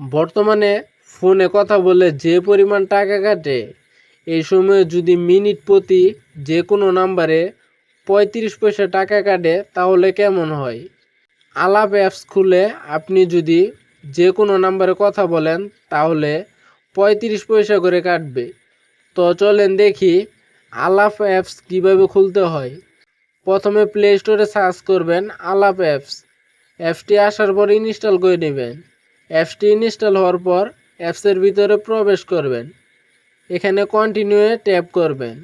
বর্তমানে ফোনে কথা বলে যে পরিমাণ টাকা কাটে, এই সময়ে যদি মিনিট প্রতি যে কোনো নাম্বারে পঁয়ত্রিশ পয়সা টাকা কাটে, তাহলে কেমন হয়? আলাপ অ্যাপস খুলে আপনি যদি যে কোনো নাম্বারে কথা বলেন, তাহলে পঁয়ত্রিশ পয়সা করে কাটবে। তো চলেন দেখি আলাপ অ্যাপস কীভাবে খুলতে হয়। প্রথমে প্লে স্টোরে সার্চ করবেন আলাপ অ্যাপস অ্যাপসটি আসার পর ইনস্টল করে নেবেন। অ্যাপসটি ইনস্টল হওয়ার পর অ্যাপসের ভিতরে প্রবেশ করবেন। এখানে কন্টিনিউয়ে ট্যাপ করবেন।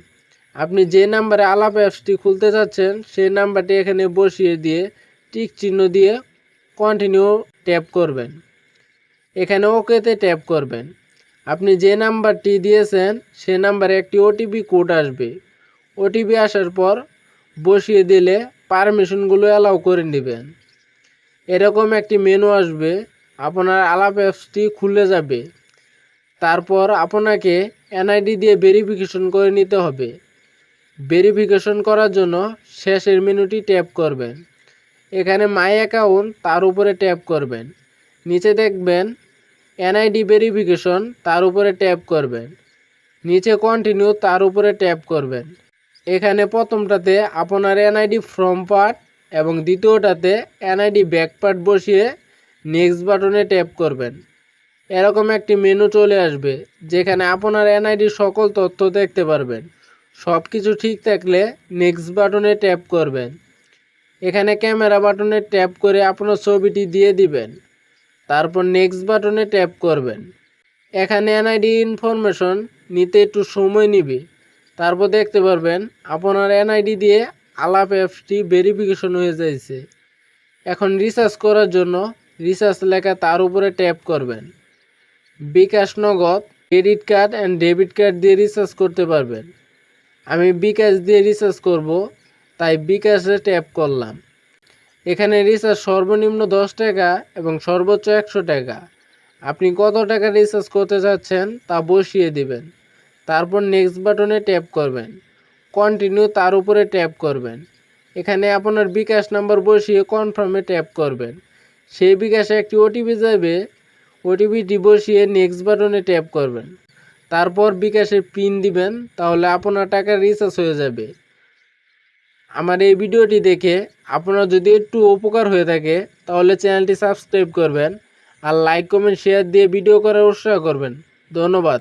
আপনি যে নাম্বারে আলাপ অ্যাপসটি খুলতে চাচ্ছেন সেই নাম্বারটি এখানে বসিয়ে দিয়ে টিক চিহ্ন দিয়ে কন্টিনিউ ট্যাপ করবেন। এখানে ওকেতে ট্যাপ করবেন। আপনি যে নাম্বারটি দিয়েছেন সে নাম্বারে একটি ওটিপি কোড আসবে। ওটিপি আসার পর বসিয়ে দিলে পারমিশনগুলো অ্যালাউ করে নেবেন। এরকম একটি মেনু আসবে। আপনার আলাপ অ্যাপসটি খুলে যাবে। তারপর আপনাকে এনআইডি দিয়ে ভেরিফিকেশন করে নিতে হবে। ভেরিফিকেশন করার জন্য শেষের মেনুটি ট্যাপ করবেন। এখানে মাই অ্যাকাউন্ট তার উপরে ট্যাপ করবেন। নিচে দেখবেন এনআইডি ভেরিফিকেশন তার উপরে ট্যাপ করবেন। নিচে কন্টিনিউ তার উপরে ট্যাপ করবেন। এখানে প্রথমটাতে আপনার এনআইডি ফ্রম পার্ট এবং দ্বিতীয়টাতে এনআইডি ব্যাক পার্ট বসিয়ে নেক্সট বাটনে ট্যাপ করবেন। এরকম একটি মেনু চলে আসবে, যেখানে আপনার এনআইডির সকল তথ্য দেখতে পারবেন। সব কিছু ঠিক থাকলে নেক্সট বাটনে ট্যাপ করবেন। এখানে ক্যামেরা বাটনে ট্যাপ করে আপনার ছবিটি দিয়ে দিবেন। তারপর নেক্সট বাটনে ট্যাপ করবেন। এখানে এনআইডি ইনফরমেশন নিতে একটু সময় নিবে। তারপর দেখতে পারবেন, আপনার এনআইডি দিয়ে আলাপ অ্যাপসটি ভেরিফিকেশন হয়ে যাইছে। এখন রিসার্চ করার জন্য রিসার্চ লেখা তার উপরে ট্যাপ করবেন। Bkash Nagad credit card and debit card দিয়ে রিচার্জ করতে পারবেন। আমি বিকাশ দিয়ে রিচার্জ করব, তাই বিকাশে ট্যাপ করলাম। এখানে রিচার্জ সর্বনিম্ন দশ টাকা এবং সর্বোচ্চ একশো টাকা। আপনি কত টাকা রিচার্জ করতে চাচ্ছেন তা বসিয়ে দিবেন। তারপর নেক্সট বাটনে ট্যাপ করবেন। কন্টিনিউ তার উপরে ট্যাপ করবেন। এখানে আপনার বিকাশ নাম্বার বসিয়ে কনফার্মে ট্যাপ করবেন। সেই বিকাশে একটি ওটিপি যাবে ওটিপিটি বসিয়ে নেক্সট বাটনে ট্যাপ করবেন। তারপর বিকাশের পিন দিবেন, তাহলে আপনার টাকা রিচার্জ হয়ে যাবে। আমার এই ভিডিওটি দেখে আপনার যদি একটু উপকার হয়ে থাকে, তাহলে চ্যানেলটি সাবস্ক্রাইব করবেন আর লাইক কমেন্ট শেয়ার দিয়ে ভিডিও করার উৎসাহ করবেন। ধন্যবাদ।